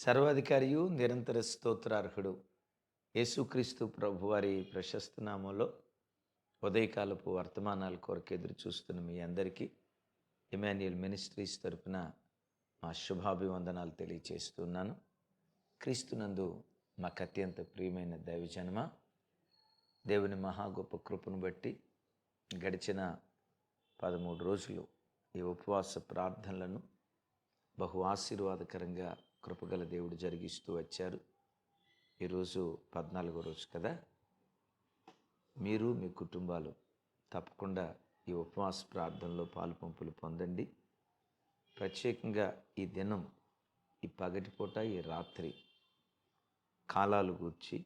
సర్వాధికారియు నిరంతర స్తోత్రార్హుడు. యేసుక్రీస్తు ప్రభువారి ప్రశస్త నామంలో ఉదయకాలపు వర్తమానాల కొరకు ఎదురు చూస్తున్న మీ అందరికీ ఇమాన్యుయల్ మినిస్ట్రీస్ తరపున మా శుభాభివందనాలు తెలియచేస్తున్నాను. క్రీస్తునందు మాకు అత్యంత ప్రియమైన దైవజనమ దేవుని మహా గొప్ప కృపను బట్టి గడిచిన పదమూడు రోజులు ఈ ఉపవాస ప్రార్థనలను బహు ఆశీర్వాదకరంగా కృపగల దేవుడు జరిగిస్తూ వచ్చారు. ఈరోజు పద్నాలుగో రోజు కదా? మీరు మీ కుటుంబాలు తప్పకుండా ఈ ఉపవాస ప్రార్థనలో పాలు పంపులు పొందండి. ప్రత్యేకంగా ఈ దినం ఈ పగటిపూట ఈ రాత్రి కాలాలు గూర్చి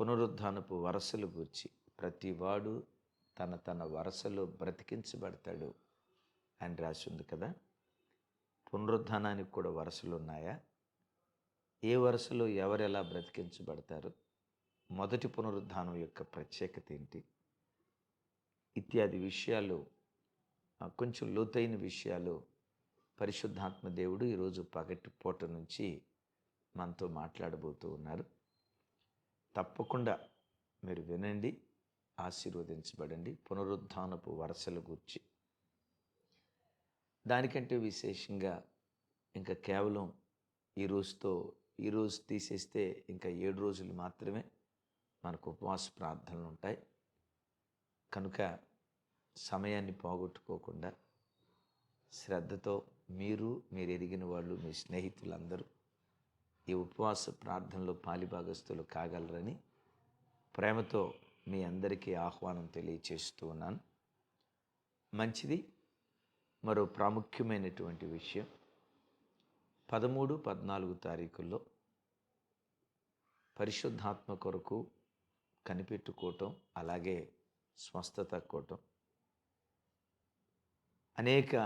పునరుద్ధానపు వరసలు గూర్చి ప్రతివాడు తన తన వరసలో బ్రతికించబడతాడు అని రాసి ఉంది కదా? పునరుద్ధానానికి కూడా వరుసలు ఉన్నాయా? ఏ వరుసలో ఎవరు ఎలా బ్రతికించబడతారు? మొదటి పునరుద్ధానం యొక్క ప్రత్యేకత ఏంటి? ఇత్యాది విషయాలు కొంచెం లోతైన విషయాలు పరిశుద్ధాత్మ దేవుడు ఈరోజు పగటి పూట నుంచి మనతో మాట్లాడబోతూ ఉన్నారు. తప్పకుండా మీరు వినండి ఆశీర్వదించబడండి. పునరుద్ధానపు వరసల గురించి దానికంటే విశేషంగా ఇంకా కేవలం ఈ రోజుతో ఈ రోజు తీసేస్తే ఇంకా ఏడు రోజులు మాత్రమే మనకు ఉపవాస ప్రార్థనలు ఉంటాయి. కనుక సమయాన్ని పోగొట్టుకోకుండా శ్రద్ధతో మీరు మీరు ఎరిగిన వాళ్ళు మీ స్నేహితులందరూ ఈ ఉపవాస ప్రార్థనలో పాలిభాగస్తులు కాగలరని ప్రేమతో మీ అందరికీ ఆహ్వానం తెలియచేస్తూ ఉన్నాను. మంచిది. మరో ప్రాముఖ్యమైనటువంటి విషయం. పదమూడు పద్నాలుగు తారీఖుల్లో పరిశుద్ధాత్మ కొరకు కనిపెట్టుకోవటం అలాగే స్వస్థత కోవటం. అనేక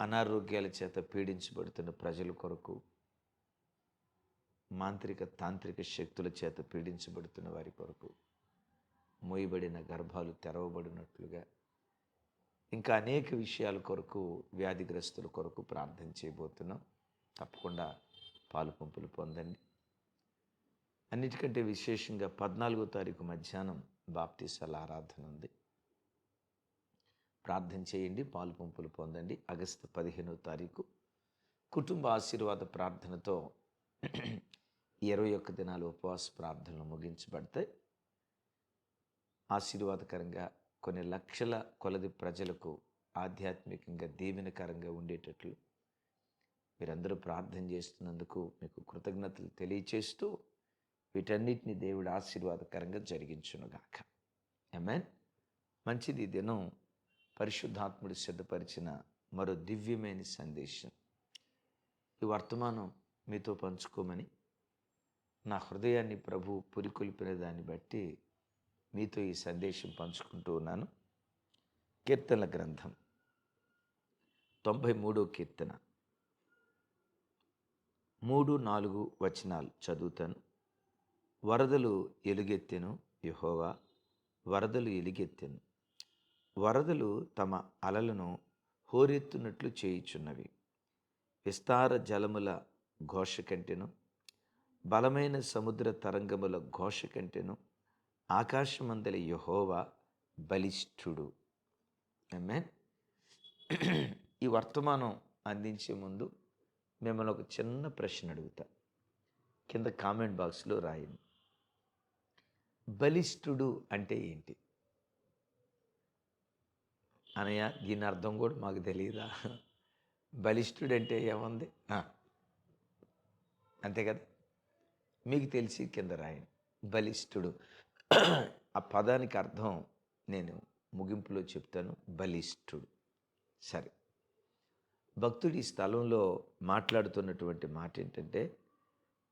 అనారోగ్యాల చేత పీడించబడుతున్న ప్రజల కొరకు మాంత్రిక తాంత్రిక శక్తుల చేత పీడించబడుతున్న వారి కొరకు మోయబడిన గర్భాలు తెరవబడినట్లుగా ఇంకా అనేక విషయాల కొరకు వ్యాధిగ్రస్తుల కొరకు ప్రార్థన చేయబోతున్నాం. తప్పకుండా పాలు పంపులు పొందండి. అన్నిటికంటే విశేషంగా పద్నాలుగో తారీఖు మధ్యాహ్నం బాప్తీసాల ఆరాధన ఉంది. ప్రార్థన చేయండి పాలు పంపులు పొందండి. ఆగస్టు పదిహేనో తారీఖు కుటుంబ ఆశీర్వాద ప్రార్థనతో ఇరవై ఒక్క దినాలు ఉపవాస ప్రార్థనలు ముగించబడతాయి. ఆశీర్వాదకరంగా కొన్ని లక్షల కొలది ప్రజలకు ఆధ్యాత్మికంగా దీవెనకరంగా ఉండేటట్లు మీరందరూ ప్రార్థన చేస్తున్నందుకు మీకు కృతజ్ఞతలు తెలియచేస్తూ వీటన్నిటిని దేవుడు ఆశీర్వాదకరంగా జరిగించునుగాక. ఎమెన్ మంచిది దినం. పరిశుద్ధాత్ముడు సిద్ధపరిచిన మరో దివ్యమైన సందేశం. ఈ వర్తమానం మీతో పంచుకోమని నా హృదయాన్ని ప్రభు పురికొల్పిన దాన్ని బట్టి మీతో ఈ సందేశం పంచుకుంటూ ఉన్నాను. కీర్తనల గ్రంథం తొంభై మూడో కీర్తన. మూడు నాలుగు వచనాలు చదువుతాను. వరదలు ఎలుగెత్తెను యహోవా వరదలు ఎలుగెత్తెను. వరదలు తమ అలలను హోరెత్తునట్లు చేయుచున్నవి. విస్తార జలముల ఘోష కంటెను బలమైన సముద్ర తరంగముల ఘోష కంటెను ఆకాశమంతలి యహోవా బలిష్ఠుడు. మెన్ ఈ వర్తమానం అందించే ముందు మిమ్మల్ని ఒక చిన్న ప్రశ్న అడుగుతా. కింద కామెంట్ బాక్స్లో రాయండి. బలిష్ఠుడు అంటే ఏంటి? అనయ్య దీని అర్థం కూడా మాకు తెలియదా బలిష్ఠుడు అంటే ఏముంది అంతే కదా? మీకు తెలిసి కింద రాయండి. బలిష్ఠుడు. ఆ పదానికి అర్థం నేను ముగింపులో చెప్తాను. బలిష్ఠుడు. సరే. భక్తుడి ఈ స్థలంలో మాట్లాడుతున్నటువంటి మాట ఏంటంటే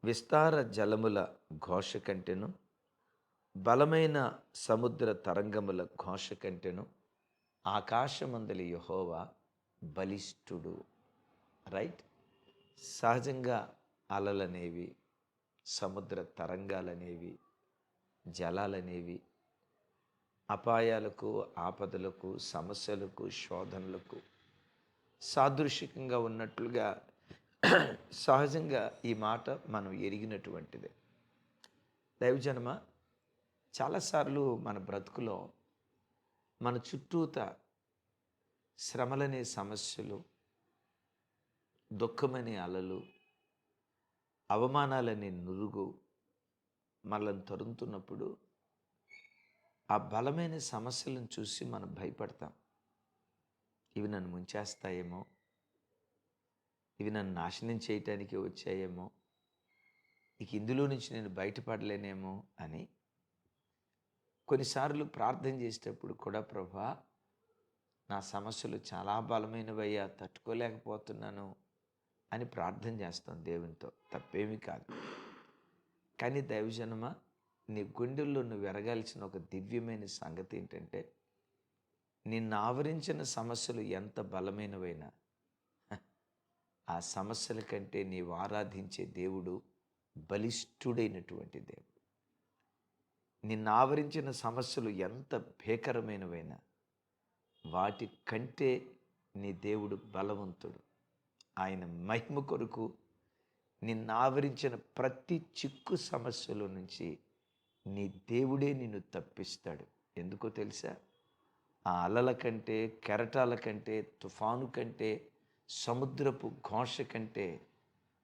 విస్తార జలముల ఘోష కంటెను బలమైన సముద్ర తరంగముల ఘోష కంటెను ఆకాశమందలి యహోవా బలిష్ఠుడు. రైట్? సహజంగా అలలనేవి సముద్ర తరంగాలనేవి జలాలనేవి అపాయాలకు ఆపదలకు సమస్యలకు శోధనలకు సాదృశ్యకంగా ఉన్నట్లుగా సహజంగా ఈ మాట మనం ఎరిగినటువంటిదే. దైవజనమ చాలాసార్లు మన బ్రతుకులో మన చుట్టూత శ్రమలనే సమస్యలు దుఃఖమనే అలలు అవమానాలనే నురుగు మనల్ని తరుముతున్నప్పుడు ఆ బలమైన సమస్యలను చూసి మనం భయపడతాం. ఇవి నన్ను ముంచేస్తాయేమో? ఇవి నన్ను నాశనం చేయటానికి వచ్చాయేమో? ఇక ఇందులో నుంచి నేను బయటపడలేనేమో? అని కొన్నిసార్లు ప్రార్థన చేసేటప్పుడు కూడా ప్రభా నా సమస్యలు చాలా బలమైనవయ్యా తట్టుకోలేకపోతున్నాను అని ప్రార్థన చేస్తాం దేవునితో. తప్పేమీ కాదు. కానీ దైవజనమ నీ గుండెల్లో నువ్వు ఎరగాల్సిన ఒక దివ్యమైన సంగతి ఏంటంటే నిన్ను ఆవరించిన సమస్యలు ఎంత బలమైనవైనా ఆ సమస్యల కంటే నీవు ఆరాధించే దేవుడు బలిష్ఠుడైనటువంటి దేవుడు. నిన్ను ఆవరించిన సమస్యలు ఎంత భీకరమైనవైనా వాటి కంటే నీ దేవుడు బలవంతుడు. ఆయన మహిమ కొరకు నిన్ను ఆవరించిన ప్రతి చిక్కు సమస్యల నుంచి నీ దేవుడే నిన్ను తప్పిస్తాడు. ఎందుకో తెలుసా? ఆ అలల కంటే కెరటాల కంటే తుఫాను కంటే సముద్రపు ఘోష కంటే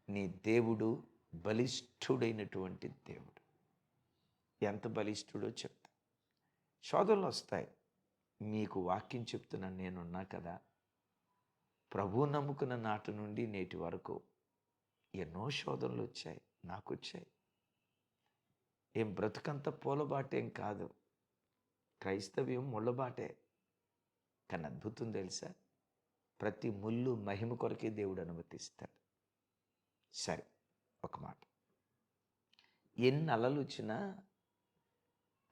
నీ దేవుడు బలిష్ఠుడైనటువంటి దేవుడు. ఎంత బలిష్ఠుడో చెప్తా. శోధనలు వస్తాయి. మీకు వాక్యం చెప్తున్నాను నేనున్నా కదా. ప్రభు నమ్ముకున్న నాటి నుండి నేటి వరకు ఎన్నో శోధనలు వచ్చాయి నాకు వచ్చాయి ఏం బ్రతుకంత పూలబాటేం కాదు. క్రైస్తవ్యం ముళ్ళబాటే. కానీ అద్భుతం తెలుసా? ప్రతి ముళ్ళు మహిమ కొరకే దేవుడు అనుమతిస్తాడు. సరే ఒక మాట. ఎన్ని అలలు వచ్చినా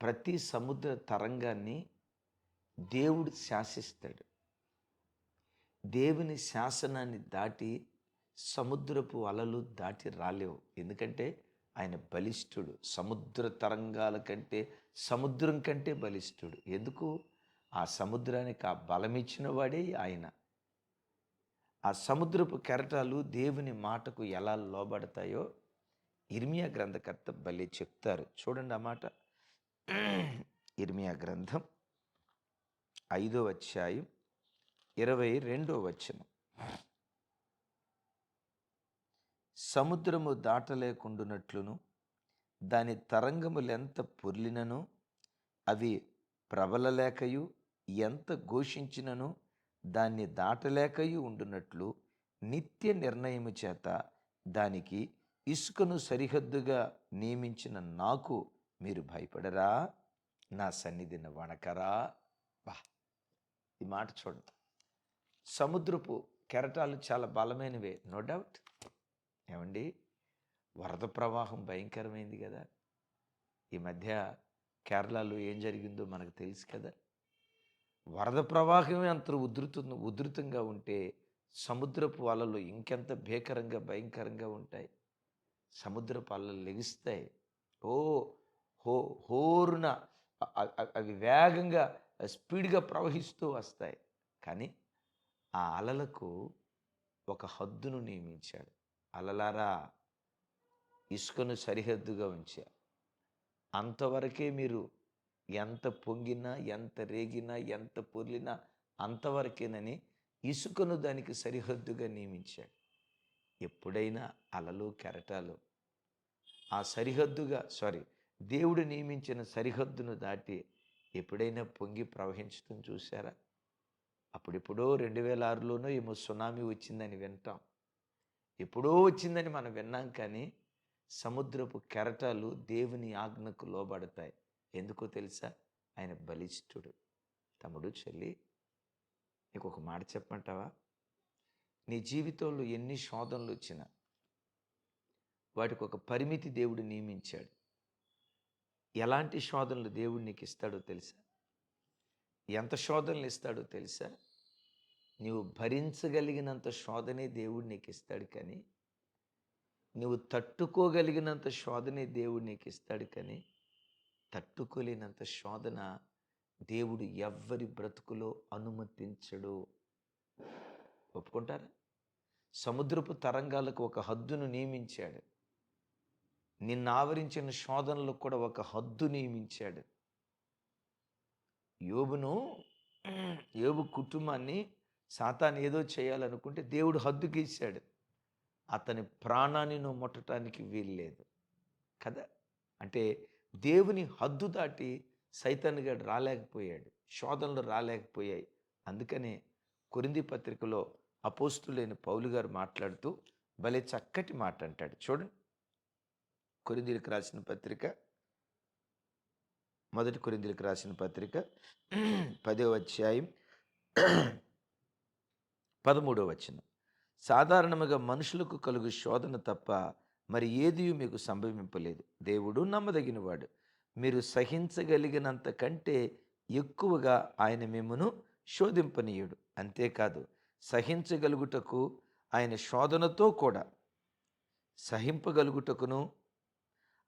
ప్రతి సముద్ర తరంగాన్ని దేవుడు శాసిస్తాడు. దేవుని శాసనాన్ని దాటి సముద్రపు అలలు దాటి రాలేవు. ఎందుకంటే ఆయన బలిష్ఠుడు. సముద్ర తరంగాల కంటే సముద్రం కంటే బలిష్ఠుడు. ఎందుకు? ఆ సముద్రానికి ఆ బలమిచ్చిన వాడే ఆయన. ఆ సముద్రపు కెరటాలు దేవుని మాటకు ఎలా లోబడతాయో ఇర్మియా గ్రంథకర్త బలి చెప్తారు. చూడండి ఆ మాట. ఇర్మియా గ్రంథం ఐదో అధ్యాయం ఇరవై రెండో వచనం. సముద్రము దాటలేకుండునట్లును దాని తరంగములెంత పొర్లినను అవి ప్రబలలేకయు ఎంత ఘోషించినను దాన్ని దాటలేకయు ఉండునట్లు నిత్య నిర్ణయము చేత దానికి ఇసుకను సరిహద్దుగా నియమించిన నాకు మీరు భయపడరా? నా సన్నిధిని వణకరా? బా ఈ మాట చూడండి సముద్రపు కెరటాలు చాలా బలమైనవే నో డౌట్. ఏమండి? వరద ప్రవాహం భయంకరమైంది కదా! ఈ మధ్య కేరళలో ఏం జరిగిందో మనకు తెలుసు కదా! వరద ప్రవాహమే అంత ఉధృత ఉధృతంగా ఉంటే సముద్రపు అలలు ఇంకెంత భీకరంగా భయంకరంగా ఉంటాయి. సముద్రపు అలలు లెగిస్తాయి. ఓ హో హోరున అవి వేగంగా స్పీడ్గా ప్రవహిస్తూ వస్తాయి. కానీ ఆ అలలకు ఒక హద్దును నియమించాడు. అలలారా ఇసుకను సరిహద్దుగా ఉంచా. అంతవరకే మీరు ఎంత పొంగినా ఎంత రేగినా ఎంత పొర్లినా అంతవరకేనని ఇసుకను దానికి సరిహద్దుగా నియమించాడు ఎప్పుడైనా అలలు కెరటాలు. ఆ సరిహద్దుగా సారీ దేవుడు నియమించిన సరిహద్దును దాటి ఎప్పుడైనా పొంగి ప్రవహించడం చూసారా అప్పుడెప్పుడో రెండు వేల ఆరులోనో ఏమో సునామీ వచ్చిందని వింటాం. ఎప్పుడో వచ్చిందని మనం విన్నాం కానీ సముద్రపు కెరటాలు దేవుని ఆజ్ఞకు లోబడతాయి. ఎందుకో తెలుసా? ఆయన బలిష్ఠుడు. తమ్ముడు చెల్లి నీకు ఒక మాట చెప్పమంటావా? నీ జీవితంలో ఎన్ని శోధనలు వచ్చినా వాటికి ఒక పరిమితి దేవుడు నియమించాడు. ఎలాంటి శోధనలు దేవుడు నీకు ఇస్తాడో తెలుసా? ఎంత శోధనలు ఇస్తాడో తెలుసా? నీవు భరించగలిగినంత శోధనే దేవుడు నీకు ఇస్తాడు కానీ నువ్వు తట్టుకోగలిగినంత శోధనే దేవుడు నీకు ఇస్తాడు కానీ తట్టుకోలేనంత శోధన దేవుడు ఎవ్వరి బ్రతుకులో అనుమతించడు. ఒప్పుకుంటారా? సముద్రపు తరంగాలకు ఒక హద్దును నియమించాడు. నిన్ను ఆవరించిన శోధనలకు కూడా ఒక హద్దు నియమించాడు. యోబును యోబు కుటుంబాన్ని సాతాన్ ఏదో చేయాలనుకుంటే దేవుడు హద్దు గీశాడు అతని ప్రాణాన్ని నువ్వు ముట్టడానికి వీల్లేదు. కదా? అంటే దేవుని హద్దు దాటి సైతాన్ రాలేకపోయాడు. శోధనలు రాలేకపోయాయి. అందుకనే కొరింది పత్రికలో అపోస్తులైన పౌలు గారు మాట్లాడుతూ భలే చక్కటి మాట అంటాడు. చూడండి. కొరిందీలకు రాసిన పత్రిక. మొదటి కొరిందీలకు రాసిన పత్రిక. పదో అధ్యాయం. పదమూడవ వచనం. సాధారణముగా మనుషులకు కలుగు శోధన తప్ప మరి ఏది మీకు సంభవింపలేదు. దేవుడు నమ్మదగినవాడు. మీరు సహించగలిగినంత కంటే ఎక్కువగా ఆయన మిమ్మను శోధింపనీయుడు. అంతేకాదు సహించగలుగుటకు ఆయన శోధనతో కూడా సహింపగలుగుటకును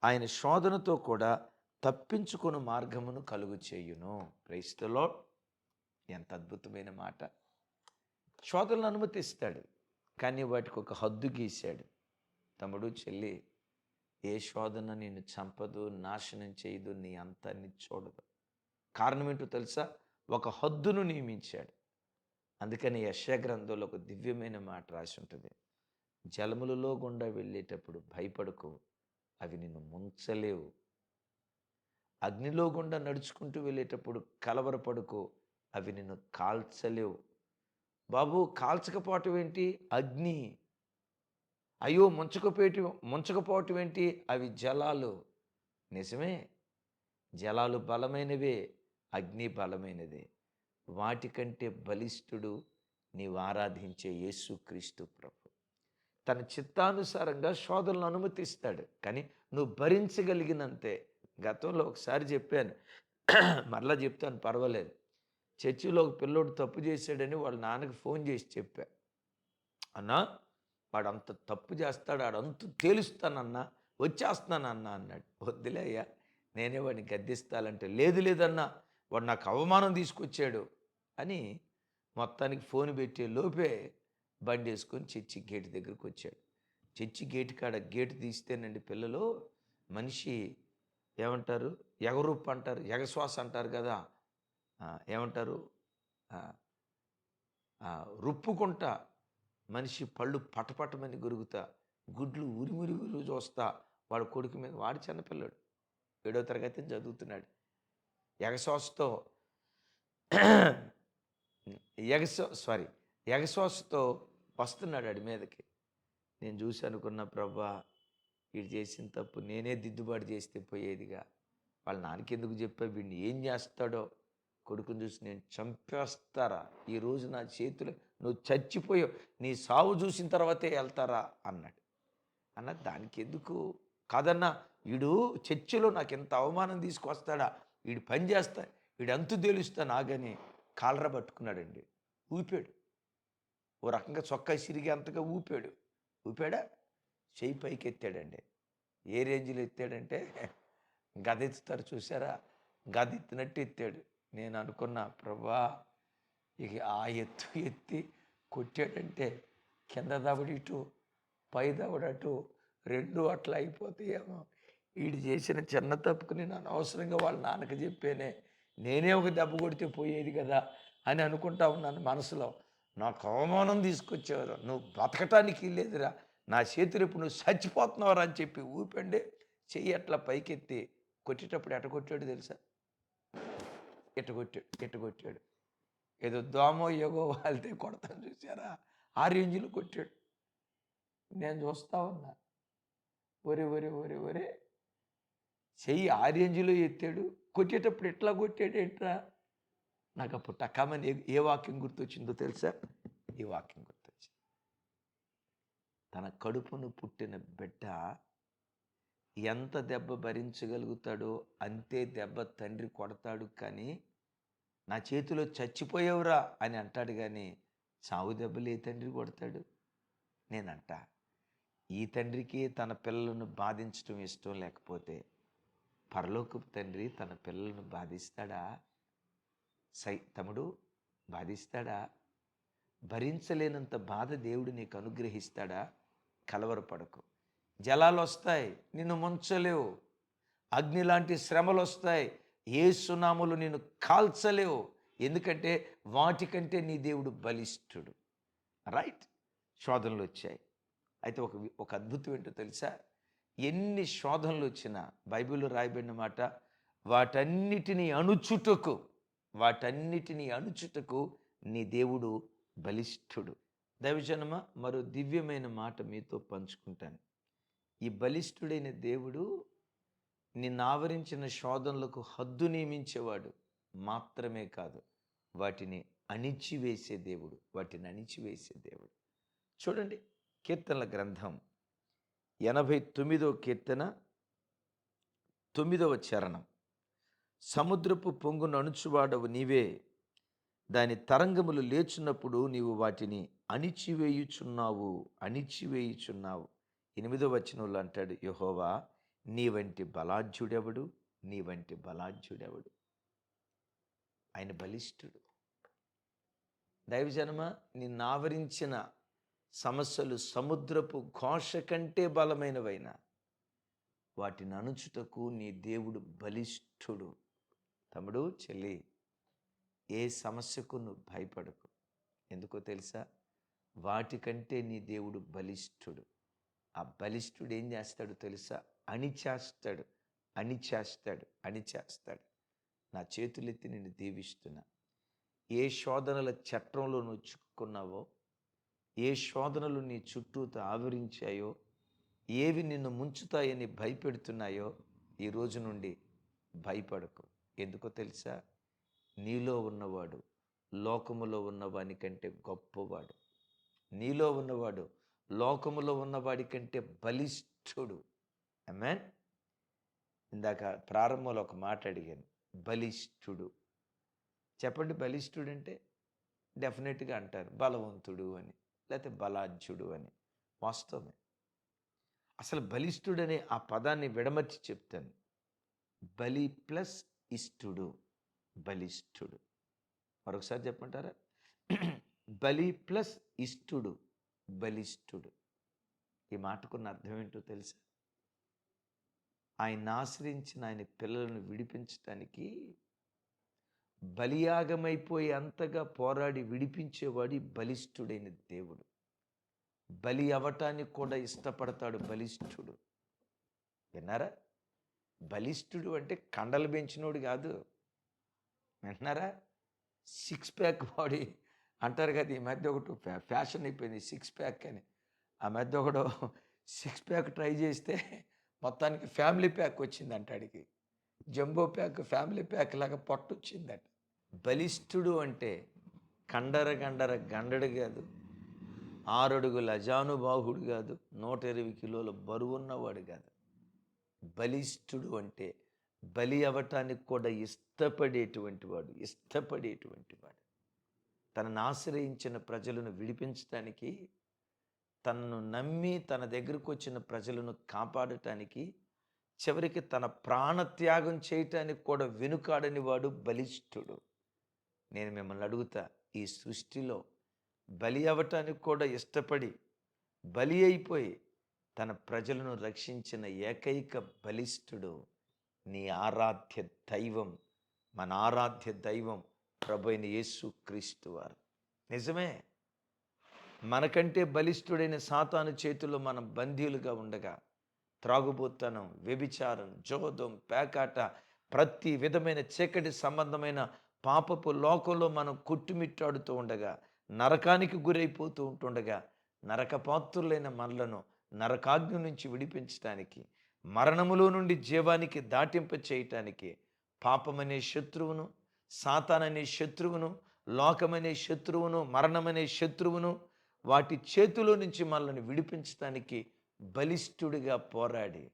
ఆయన శోధనతో కూడా తప్పించుకుని మార్గమును కలుగు చేయును. క్రైస్తలో ఎంత అద్భుతమైన మాట. శోధనలు అనుమతిస్తాడు. కానీ వాటికి ఒక హద్దు గీశాడు. తమ్ముడు చెల్లి ఏ శోధన నిన్ను చంపదు నాశనం చేయదు నీ అంతాన్ని చూడదు. కారణం ఏంటో తెలుసా? ఒక హద్దును నియమించాడు. అందుకని యశా గ్రంథంలో ఒక దివ్యమైన మాట రాసి ఉంటుంది. జలములలో గుండా వెళ్ళేటప్పుడు భయపడకు అవి నిన్ను ముంచలేవు. అగ్నిలో గుండా నడుచుకుంటూ వెళ్ళేటప్పుడు కలవరపడుకో అవి నిన్ను కాల్చలేవు. బాబు కాల్చకపోవటం ఏంటి? అగ్ని. అయ్యో! ముంచకపోయేటి ముంచకపోవటం ఏంటి? అవి జలాలు. నిజమే. జలాలు బలమైనవే అగ్ని బలమైనదే. వాటికంటే బలిష్ఠుడు నీవు ఆరాధించే యేసుక్రీస్తు ప్రభు. తన చిత్తానుసారంగా శోధనలు అనుమతిస్తాడు. కానీ నువ్వు భరించగలిగినంతే. గతంలో ఒకసారి చెప్పాను. మరలా చెప్తాను పర్వాలేదు. చర్చిలో ఒక పిల్లోడు తప్పు చేశాడని వాళ్ళ నాన్నకి ఫోన్ చేసి చెప్పా. అన్నా వాడు అంత తప్పు చేస్తాడు వాడు అంత తేలుస్తానన్నా వచ్చేస్తానన్నా అన్నాడు. వద్దులే అయ్యా నేనే వాడిని గద్దిస్తానంటే లేదు లేదన్నా వాడు నాకు అవమానం తీసుకొచ్చాడు అని మొత్తానికి ఫోన్ పెట్టే లోపే బండి వేసుకొని చర్చి గేట్ దగ్గరకు వచ్చాడు. చర్చి గేట్ కాడ గేట్ తీస్తేనండి పిల్లలు మనిషి ఏమంటారు? ఎగరూపు అంటారు ఎగశ్వాస అంటారు కదా ఏమంటారు? రుప్పుకుంటా మనిషి పళ్ళు పటపటమని గురుగుతా గుడ్లు ఉరిమురి ఉరి చూస్తా వాడు కొడుకు మీద వాడు చిన్నపిల్లాడు ఏడో తరగతి చదువుతున్నాడు. ఎగశ్వాసతో ఎగస సారీ ఎగశ్వాసతో వస్తున్నాడు ఆడి మీదకి. నేను చూసి అనుకున్న ప్రభా వీడు చేసిన తప్పు నేనే దిద్దుబాటు చేస్తే పోయేదిగా. వాళ్ళ నాన్నకెందుకు చెప్పా వీడిని ఏం చేస్తాడో కొడుకుని చూసి నేను చంపేస్తారా? ఈ రోజు నా చేతులు నువ్వు చచ్చిపోయావు నీ సావు చూసిన తర్వాతే వెళ్తారా? అన్నాడు. అన్న దానికి ఎందుకు కాదన్నా వీడు చర్చిలో నాకు ఎంత అవమానం తీసుకొస్తాడా? వీడు పని చేస్తా వీడు అంతు తేలుస్తా నాగని కాలర పట్టుకున్నాడండి. ఊపాడు. ఓ రకంగా చొక్కా సిరిగి అంతగా ఊపాడు. ఊపాడా? చేయి పైకి ఎత్తాడండి ఏ రేంజ్లో ఎత్తాడంటే గదెత్తుతారు చూసారా? గదెత్తినట్టు ఎత్తాడు. నేను అనుకున్నా ప్రభా ఇక ఆ ఎత్తు ఎత్తి కొట్టాడంటే కింద దవడి ఇటు పై దవడ అటు రెండు అట్లా అయిపోతాయేమో. వీడు చేసిన చిన్న తప్పుకు నేను అనవసరంగా వాళ్ళ నాన్నకి చెప్పేనే నేనే ఒక దెబ్బ కొడితే పోయేది కదా అని అనుకుంటా ఉన్నాను మనసులో. నాకు అవమానం తీసుకొచ్చేవారు నువ్వు బతకటానికి లేదురా నా చేతులు ఇప్పుడు నువ్వు చచ్చిపోతున్నావురా అని చెప్పి ఊపండి చెయ్యి అట్లా పైకెత్తి కొట్టేటప్పుడు ఎట కొట్టాడు తెలుసా? ఎట్టుకొట్టాడు కొట్టాడు కొట్టాడు ఏదో దోమో యోగో వాళ్తే కొడతాను చూసారా ఆ రేంజ్లో కొట్టాడు. నేను చూస్తా ఉన్నా. ఒరే ఒరే ఒరే ఒరే. చెయ్యి ఆ రేంజ్లో ఎత్తాడు. కొట్టేటప్పుడు ఎట్లా కొట్టాడు ఏంట్రా? నాకు అప్పుడు టకామని ఏ ఏ వాక్యం గుర్తొచ్చిందో తెలుసా? ఈ వాక్యం గుర్తొచ్చింది. తన కడుపును పుట్టిన బిడ్డ ఎంత దెబ్బ భరించగలుగుతాడో అంతే దెబ్బ తండ్రి కొడతాడు కానీ నా చేతిలో చచ్చిపోయావురా అని అంటాడు కానీ చావు దెబ్బలు ఏ తండ్రి కొడతాడు? నేనంట. ఈ తండ్రికి తన పిల్లలను బాధించడం ఇష్టం లేకపోతే పరలోకపు తండ్రి తన పిల్లలను బాధిస్తాడా? సై తమ్ముడు బాధిస్తాడా? భరించలేనంత బాధ దేవుడు నీకు అనుగ్రహిస్తాడా? కలవరపడకు. జలాలు వస్తాయి నిన్ను ముంచలేవు. అగ్ని లాంటి శ్రమలు వస్తాయి ఏ సునాములు నిన్ను కాల్చలేవు. ఎందుకంటే వాటికంటే నీ దేవుడు బలిష్ఠుడు రైట్? శోధనలు వచ్చాయి అయితే ఒక ఒక అద్భుతం ఏంటో తెలుసా? ఎన్ని శోధనలు వచ్చినా బైబిల్లో రాయబడిన మాట వాటన్నిటిని అణుచుటకు వాటన్నిటిని అణుచుటకు నీ దేవుడు బలిష్ఠుడు దైవజనమ మరో దివ్యమైన మాట మీతో పంచుకుంటాను. ఈ బలిష్ఠుడైన దేవుడు నిన్ను ఆవరించిన శోధనలకు హద్దు నియమించేవాడు మాత్రమే కాదు వాటిని అణిచివేసే దేవుడు వాటిని అణిచివేసే దేవుడు. చూడండి కీర్తనల గ్రంథం ఎనభై తొమ్మిదో కీర్తన తొమ్మిదవ చరణం. సముద్రపు పొంగును అణుచువాడవు నీవే దాని తరంగములు లేచున్నప్పుడు నీవు వాటిని అణిచివేయుచున్నావు అణిచివేయుచున్నావు. ఎనిమిదో వచనంలో అంటాడు యహోవా నీ వంటి బలాఢ్యుడెవడు నీ వంటి బలాఢ్యుడెవడు ఆయన బలిష్ఠుడు. దైవజనమ నిన్ను ఆవరించిన సమస్యలు సముద్రపు ఘోష కంటే బలమైనవైన వాటిని అణుచుటకు నీ దేవుడు బలిష్ఠుడు. తమ్ముడు చెల్లి ఏ సమస్యకు నువ్వు భయపడకు. ఎందుకో తెలుసా? వాటికంటే నీ దేవుడు బలిష్ఠుడు. ఆ బలిష్ఠుడు ఏం చేస్తాడు తెలుసా? అణిచేస్తాడు అణిచేస్తాడు అణిచేస్తాడు. నా చేతులెత్తి నేను దీవిస్తున్నా. ఏ శోధనల చట్టంలో నువ్వు చిక్కుకున్నావో ఏ శోధనలు నీ చుట్టూతో ఆవరించాయో ఏవి నిన్ను ముంచుతాయని భయపెడుతున్నాయో ఈ రోజు నుండి భయపడకు. ఎందుకో తెలుసా? నీలో ఉన్నవాడు లోకములో ఉన్నవాని కంటే గొప్పవాడు. నీలో ఉన్నవాడు లోకములో ఉన్నవాడి కంటే బలిష్ఠుడు. అమెన్ ఇందాక ప్రారంభంలో ఒక మాట అడిగాను బలిష్ఠుడు. చెప్పండి బలిష్ఠుడు అంటే డెఫినెట్గా అంటారు బలవంతుడు అని లేకపోతే బలాజ్యుడు అని వాస్తవమే. అసలు బలిష్ఠుడనే ఆ పదాన్ని విడమర్చి చెప్తాను. బలి ప్లస్ ఇష్టుడు బలిష్ఠుడు. మరొకసారి చెప్పమంటారా? బలి ప్లస్ ఇష్టుడు. బలిష్ఠుడు. ఈ మాటకున్న అర్థం ఏంటో తెలుసా? ఆయన ఆశ్రయించిన ఆయన పిల్లలను విడిపించటానికి బలియాగమైపోయి అంతగా పోరాడి విడిపించేవాడు బలిష్ఠుడైన దేవుడు. బలి అవటానికి కూడా ఇష్టపడతాడు బలిష్ఠుడు. విన్నారా? బలిష్ఠుడు అంటే కండలు పెంచినోడు కాదు. విన్నారా? సిక్స్ ప్యాక్ బాడీ అంటారు కదా ఈ మధ్య ఒకటి ఫ్యాషన్ అయిపోయింది సిక్స్ ప్యాక్ అని. ఆ మధ్య ఒకడు సిక్స్ ప్యాక్ ట్రై చేస్తే మొత్తానికి ఫ్యామిలీ ప్యాక్ వచ్చింది అంటాడికి జంబో ప్యాక్ ఫ్యామిలీ ప్యాక్ లాగా పొట్టు వచ్చిందట. బలిష్ఠుడు అంటే కండర కండర గండడు కాదు ఆరడుగుల అజానుబాహుడు కాదు నూట ఇరవై కిలోల బరువున్నవాడు కాదు. బలిష్ఠుడు అంటే బలి అవ్వటానికి కూడా ఇష్టపడేటువంటి వాడు ఇష్టపడేటువంటి వాడు. తనను ఆశ్రయించిన ప్రజలను విడిపించటానికి తనను నమ్మి తన దగ్గరకు వచ్చిన ప్రజలను కాపాడటానికి చివరికి తన ప్రాణత్యాగం చేయటానికి కూడా వెనుకాడని వాడు బలిష్ఠుడు. నేను మిమ్మల్ని అడుగుతా ఈ సృష్టిలో బలి అవ్వటానికి కూడా ఇష్టపడి బలి అయిపోయి తన ప్రజలను రక్షించిన ఏకైక బలిష్ఠుడు నీ ఆరాధ్య దైవం మన ఆరాధ్య దైవం ప్రభు అయిన యేసు క్రీస్తు వారు. నిజమే. మనకంటే బలిష్ఠుడైన సాతాను చేతుల్లో మనం బందీలుగా ఉండగా త్రాగుబోతనం వ్యభిచారం జోదం పేకాట ప్రతి విధమైన చీకటి సంబంధమైన పాపపు లోకంలో మనం కొట్టుమిట్టాడుతూ ఉండగా నరకానికి గురైపోతూ ఉంటుండగా నరకపాత్రులైన మనలను నరకాగ్ని నుంచి విడిపించటానికి మరణములో నుండి జీవానికి దాటింప చేయటానికి పాపమనే శత్రువును సాతాననే శత్రువును లోకమనే శత్రువును మరణమనే శత్రువును వాటి చేతిలో నుంచి మనల్ని విడిపించటానికి బలిష్ఠుడిగా పోరాడి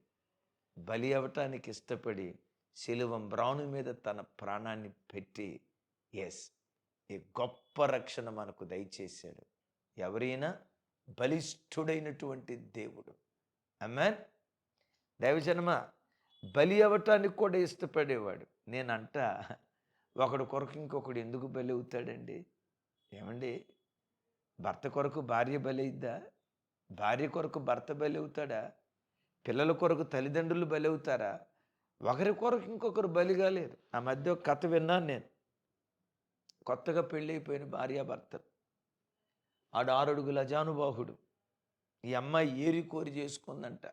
బలి అవటానికి ఇష్టపడి శిలువం బ్రాను మీద తన ప్రాణాన్ని పెట్టి ఎస్ ఈ గొప్ప రక్షణ మనకు దయచేశాడు. ఎవరైనా బలిష్ఠుడైనటువంటి దేవుడు. అమ్మాన్ దైవజన్మ బలి అవటానికి కూడా ఇష్టపడేవాడు. నేనంట ఒకడు కొరకు ఇంకొకడు ఎందుకు బలి అవుతాడండి ఏమండి? భర్త కొరకు భార్య బలైద్దా? భార్య కొరకు భర్త బలి అవుతాడా పిల్లల కొరకు తల్లిదండ్రులు బలి అవుతారా ఒకరి కొరకు ఇంకొకరు బలి కాలేరు ఆ మధ్య ఒక కథ విన్నాను నేను. కొత్తగా పెళ్ళైపోయిన భార్యాభర్తలు. ఆడు ఆరడుగుల అజానుబాహుడు ఈ అమ్మాయి ఏరి కోరి చేసుకుందంట.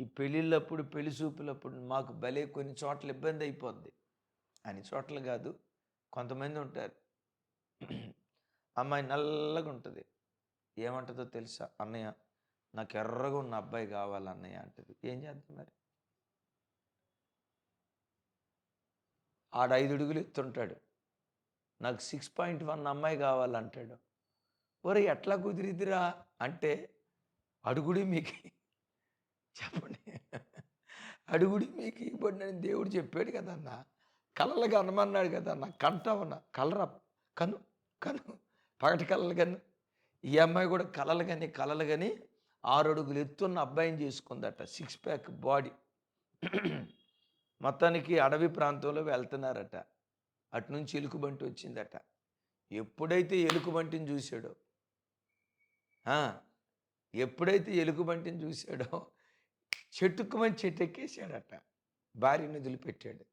ఈ పెళ్ళిళ్ళప్పుడు పెళ్ళి చూపులప్పుడు మాకు భలే కొన్ని చోట్ల ఇబ్బంది అయిపోద్ది అన్ని చోట్ల కాదు కొంతమంది ఉంటారు. అమ్మాయి నల్లగా ఉంటుంది. ఏమంటుందో తెలుసా? అన్నయ్య నాకు ఎర్రగా ఉన్న అబ్బాయి కావాలి అన్నయ్య అంటది. ఏం చేద్దాం మరి? ఆడ ఐదు అడుగులు ఎత్తుంటాడు. నాకు సిక్స్ పాయింట్ వన్ అమ్మాయి కావాలంటాడు ఒరే ఎట్లా కుదిరిద్దిరా? అంటే అడుగుడి మీకు చెప్పండి. అడుగుడి మీకు ఇవ్వబడినని దేవుడు చెప్పాడు కదన్నా. కళ్ళగా అనమన్నాడు కదన్న కంటావన్న కలరా కను కను పగటి కలలు కను. ఈ అమ్మాయి కూడా కలలు కానీ కలలు కానీ ఆరు అడుగులు ఎత్తున్న అబ్బాయిని చేసుకుందట సిక్స్ ప్యాక్ బాడీ మొత్తానికి అడవి ప్రాంతంలో వెళ్తున్నారట. అటు నుంచి ఎలుకబంటి వచ్చిందట. ఎప్పుడైతే ఎలుకబంటిని చూశాడో ఎప్పుడైతే ఎలుకబంటిని చూశాడో చెట్టుకుమని చెట్టు ఎక్కేసాడట భార్యను వదిలిపెట్టాడు.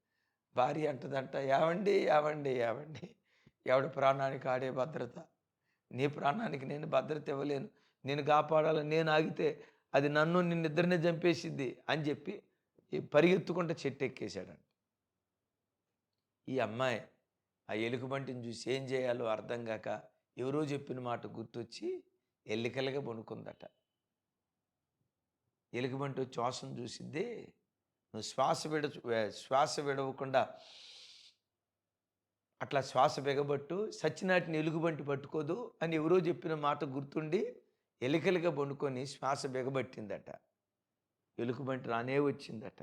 భార్య అంటదంట యావండి యావండి యావండి. ఎవడి ప్రాణానికి ఆడే భద్రత? నీ ప్రాణానికి నేను భద్రత ఇవ్వలేను. నేను కాపాడాలని నేను ఆగితే అది నన్ను నిన్నిద్దరినే చంపేసిద్ది అని చెప్పి ఈ పరిగెత్తుకుంటే చెట్టు ఎక్కేశాడంట ఈ అమ్మాయి ఆ ఎలుకబంటిని చూసి ఏం చేయాలో అర్థం కాక ఎవరో చెప్పిన మాట గుర్తొచ్చి ఎల్లికలుగా పనుకుందట ఎలుకబంటి వచ్చి చూసిద్ది చూసిద్దే నువ్వు శ్వాస విడ శ్వాస విడవకుండా అట్లా శ్వాస బిగబట్టు సచ్చినాటిని ఎలుగుబంటి పట్టుకోదు అని ఎవరో చెప్పిన మాట గుర్తుండి ఎలికలుగా పండుకొని శ్వాస బిగబట్టిందట ఎలుగుబంటి రానే వచ్చిందట.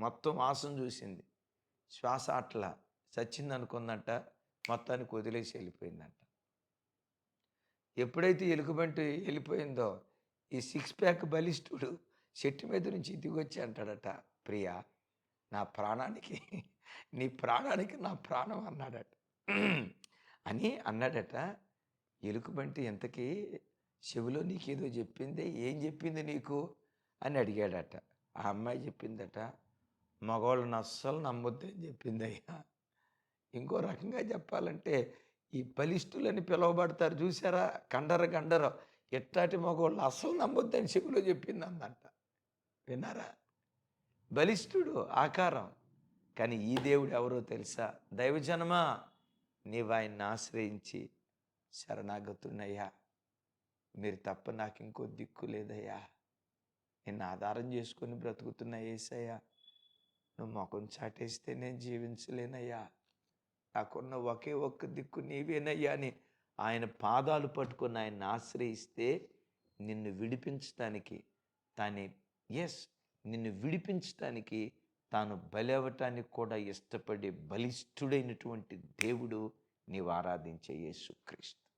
మొత్తం ఆసం చూసింది. శ్వాస అట్లా చచ్చింది అనుకుందంట మొత్తానికి వదిలేసి వెళ్ళిపోయిందంట. ఎప్పుడైతే ఎలుగుబంటి వెళ్ళిపోయిందో ఈ సిక్స్ ప్యాక్ బలిష్ఠుడు చెట్టు మీద నుంచి దిగొచ్చి అంటాడట. ప్రియా నా ప్రాణానికి నీ ప్రాణానికి నా ప్రాణం అన్నాడట. అని అన్నాడట. ఎలుకబంటి ఎంతకీ చెవిలో నీకేదో చెప్పిందే ఏం చెప్పింది నీకు? అని అడిగాడట. ఆ అమ్మాయి చెప్పిందట మగవాళ్ళని అస్సలు నమ్మొద్దని చెప్పింది అయ్యా ఇంకో రకంగా చెప్పాలంటే ఈ బలిష్ఠులని పిలువబడతారు చూసారా కండర కండరు. ఎట్టాటి మగవాళ్ళు అస్సలు నమ్మొద్దని చెవిలో చెప్పింది అందంట విన్నారా? బలిష్ఠుడు ఆకారం. కానీ ఈ దేవుడు ఎవరో తెలుసా? దైవజనమా? నీవు ఆయన్ని ఆశ్రయించి శరణాగతున్నయ్యా మీరు తప్ప నాకు ఇంకో దిక్కు లేదయ్యా. నిన్ను ఆధారం చేసుకొని బ్రతుకుతున్నా ఏసయ్యా. నువ్వు మొఖం చాటేస్తే నేను జీవించలేనయ్యా. నాకున్న ఒకే ఒక్క దిక్కు నీవేనయ్యా అని ఆయన పాదాలు పట్టుకొని ఆయన్ని ఆశ్రయిస్తే నిన్ను విడిపించడానికి తనే ఎస్ నిన్ను విడిపించటానికి తాను బలవటానికి కూడా ఇష్టపడే బలిష్ఠుడైనటువంటి దేవుడు నీవు ఆరాధించే యేసుక్రీస్తు.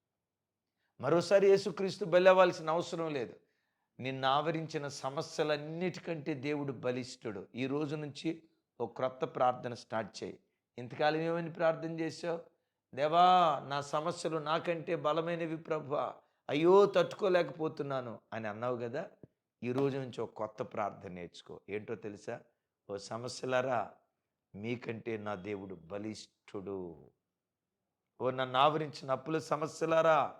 మరోసారి యేసుక్రీస్తు బలవ్వాల్సిన అవసరం లేదు. నిన్ను ఆవరించిన సమస్యలన్నిటికంటే దేవుడు బలిష్ఠుడు. ఈ రోజు నుంచి ఓ క్రొత్త ప్రార్థన స్టార్ట్ చేయి. ఇంతకాలం ఏమని ప్రార్థన చేశావు? దేవా నా సమస్యలు నాకంటే బలమైనవి ప్రభు అయ్యో తట్టుకోలేకపోతున్నాను అని అన్నావు కదా? ఈ రోజు నుంచి ఒక కొత్త ప్రార్థన నేర్చుకో. ఏంటో తెలుసా? ఓ సమస్యలరా మీకంటే నా దేవుడు బలిష్ఠుడు. ఓ నన్ను ఆవరించిన అప్పుల సమస్యలారా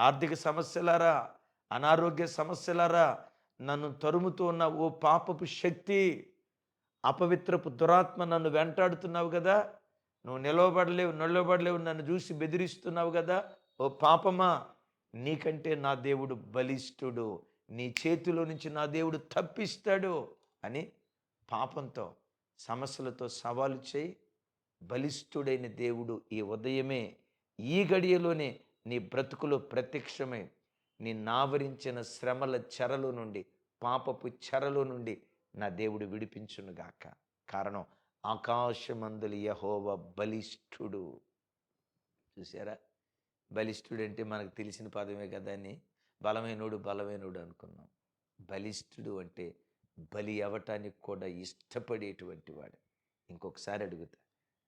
ఆర్థిక సమస్యలారా అనారోగ్య సమస్యలారా నన్ను తరుముతూ ఉన్న ఓ పాపపు శక్తి అపవిత్రపు దురాత్మ నన్ను వెంటాడుతున్నావు కదా? నువ్వు నిలవబడలేవు నిలవబడలేవు నన్ను చూసి బెదిరిస్తున్నావు కదా? ఓ పాపమా నీకంటే నా దేవుడు బలిష్ఠుడు. నీ చేతిలో నుంచి నా దేవుడు తప్పిస్తాడు అని పాపంతో సమస్యలతో సవాలు చేయి. బలిష్ఠుడైన దేవుడు ఈ ఉదయమే ఈ గడియలోనే నీ బ్రతుకులో ప్రత్యక్షమై నీ నావరించిన శ్రమల చెరలో నుండి పాపపు చెరలో నుండి నా దేవుడు విడిపించునుగాక కారణం ఆకాశమందులు యహోవ బలిష్ఠుడు చూసారా బలిష్ఠుడు అంటే మనకు తెలిసిన పదమే కదా అని. బలమైనోడు బలమైనడు అనుకున్నాం. బలిష్ఠుడు అంటే బలి అవ్వటానికి కూడా ఇష్టపడేటువంటి వాడు. ఇంకొకసారి అడుగుతా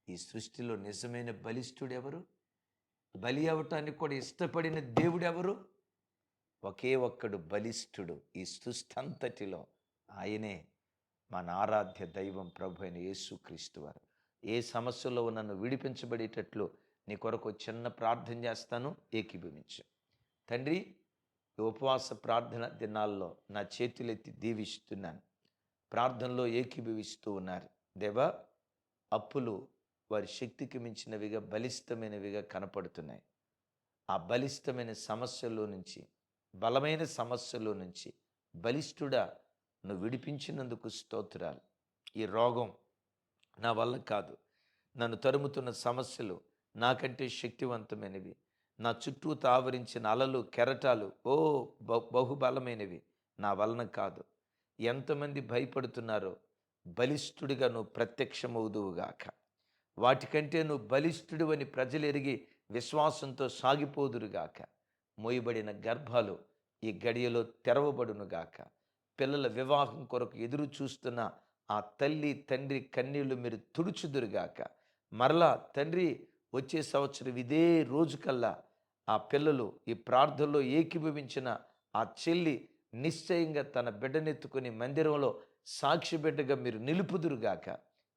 ఈ సృష్టిలో నిజమైన బలిష్ఠుడు ఎవరు? బలి అవటానికి కూడా ఇష్టపడిన దేవుడు ఎవరు? ఒకే ఒక్కడు బలిష్ఠుడు ఈ సృష్టంతటిలో ఆయనే మన ఆరాధ్య దైవం ప్రభు అయిన యేసుక్రీస్తు వారు. ఏ సమస్యలో నన్ను విడిపించబడేటట్లు నీ కొరకు చిన్న ప్రార్థన చేస్తాను ఏకీభవించు. తండ్రి ఈ ఉపవాస ప్రార్థన దినాల్లో నా చేతులెత్తి దీవిస్తున్నాను. ప్రార్థనలో ఏకీభవిస్తూ ఉన్నారు. దేవా అప్పులు వారి శక్తికి మించినవిగా బలిష్టమైనవిగా కనపడుతున్నాయి. ఆ బలిష్టమైన సమస్యల్లో నుంచి బలమైన సమస్యల్లో నుంచి బలిష్ఠుడా నువ్వు విడిపించినందుకు స్తోత్రాలు. ఈ రోగం నా వల్ల కాదు. నన్ను తరుముతున్న సమస్యలు నాకంటే శక్తివంతమైనవి. నా చుట్టూ తావరించిన అలలు కెరటాలు ఓ బహుబలమైనవి నా వలన కాదు. ఎంతమంది భయపడుతున్నారో బలిష్ఠుడిగా నువ్వు ప్రత్యక్షమవుదువుగాక. వాటికంటే నువ్వు బలిష్ఠుడు అని ప్రజలు ఎరిగి విశ్వాసంతో సాగిపోదురుగాక. మోయబడిన గర్భాలు ఈ గడియలో తెరవబడునుగాక. పిల్లల వివాహం కొరకు ఎదురు చూస్తున్న ఆ తల్లి తండ్రి కన్నీళ్ళు మీరు తుడుచుదురుగాక. మరలా తండ్రి వచ్చే సంవత్సరం ఇదే రోజుకల్లా ఆ పిల్లలు ఈ ప్రార్థనలో ఏకీభవించిన ఆ చెల్లి నిశ్చయంగా తన బిడ్డనెత్తుకుని మందిరంలో సాక్షి బిడ్డగా మీరు నిలుపుదురుగాక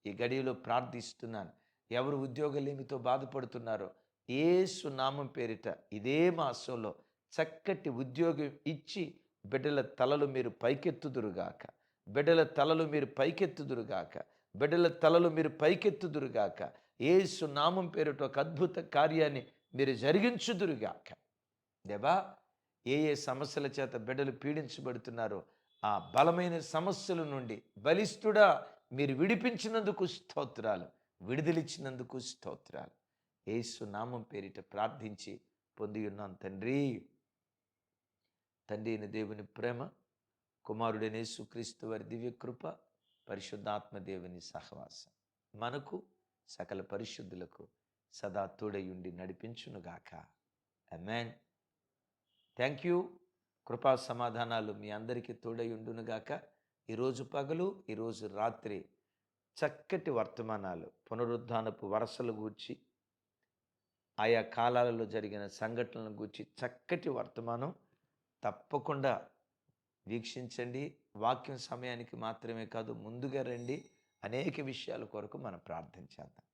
ఈ గడియలో ప్రార్థిస్తున్నాను. ఎవరు ఉద్యోగలేమితో బాధపడుతున్నారో ఏసు నామం పేరిట ఇదే మాసంలో చక్కటి ఉద్యోగం ఇచ్చి బిడ్డల తలలు మీరు పైకెత్తుదురుగాక బిడ్డల తలలు మీరు పైకెత్తుదురుగాక బిడ్డల తలలు మీరు పైకెత్తుదురుగాక ఏసు నామం పేరిట ఒక అద్భుత కార్యాన్ని మీరు జరిగించుదురుగాక. దేవా ఏ ఏ సమస్యల చేత బిడ్డలు పీడించబడుతున్నారో ఆ బలమైన సమస్యల నుండి బలిష్ఠుడా మీరు విడిపించినందుకు స్తోత్రాలు విడుదలిచ్చినందుకు స్తోత్రాలు. యేసు నామం పేరిట ప్రార్థించి పొంది ఉన్నాం తండ్రి. తండ్రి అయిన దేవుని ప్రేమ కుమారుడైన యేసుక్రీస్తు వారి దివ్య కృప పరిశుద్ధాత్మ దేవుని సహవాసం. మనకు సకల పరిశుద్ధులకు సదా తోడయుండి నడిపించునుగాక. అమెన్ థ్యాంక్ యూ కృపా సమాధానాలు మీ అందరికీ తోడయుండునుగాక. ఈరోజు పగలు ఈరోజు రాత్రి చక్కటి వర్తమానాలు పునరుద్ధానపు వరసలు గూర్చి ఆయా కాలాలలో జరిగిన సంఘటనలను గూర్చి చక్కటి వర్తమానం తప్పకుండా వీక్షించండి. వాక్యం సమయానికి మాత్రమే కాదు ముందుగా రండి. అనేక విషయాల కొరకు మనం ప్రార్థన చేద్దాం